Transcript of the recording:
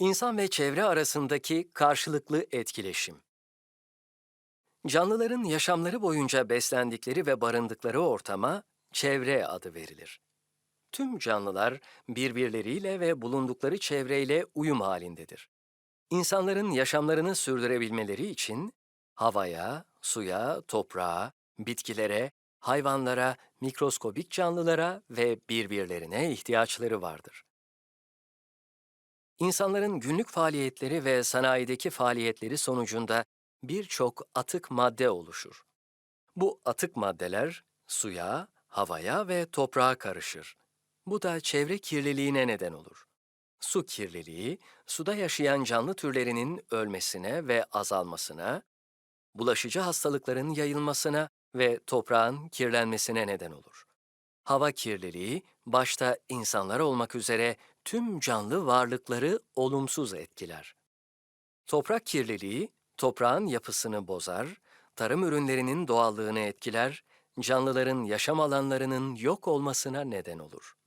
İnsan ve çevre arasındaki karşılıklı etkileşim. Canlıların yaşamları boyunca beslendikleri ve barındıkları ortama çevre adı verilir. Tüm canlılar birbirleriyle ve bulundukları çevreyle uyum halindedir. İnsanların yaşamlarını sürdürebilmeleri için havaya, suya, toprağa, bitkilere, hayvanlara, mikroskobik canlılara ve birbirlerine ihtiyaçları vardır. İnsanların günlük faaliyetleri ve sanayideki faaliyetleri sonucunda birçok atık madde oluşur. Bu atık maddeler suya, havaya ve toprağa karışır. Bu da çevre kirliliğine neden olur. Su kirliliği, suda yaşayan canlı türlerinin ölmesine ve azalmasına, bulaşıcı hastalıkların yayılmasına ve toprağın kirlenmesine neden olur. Hava kirliliği, başta insanlar olmak üzere tüm canlı varlıkları olumsuz etkiler. Toprak kirliliği, toprağın yapısını bozar, tarım ürünlerinin doğallığını etkiler, canlıların yaşam alanlarının yok olmasına neden olur.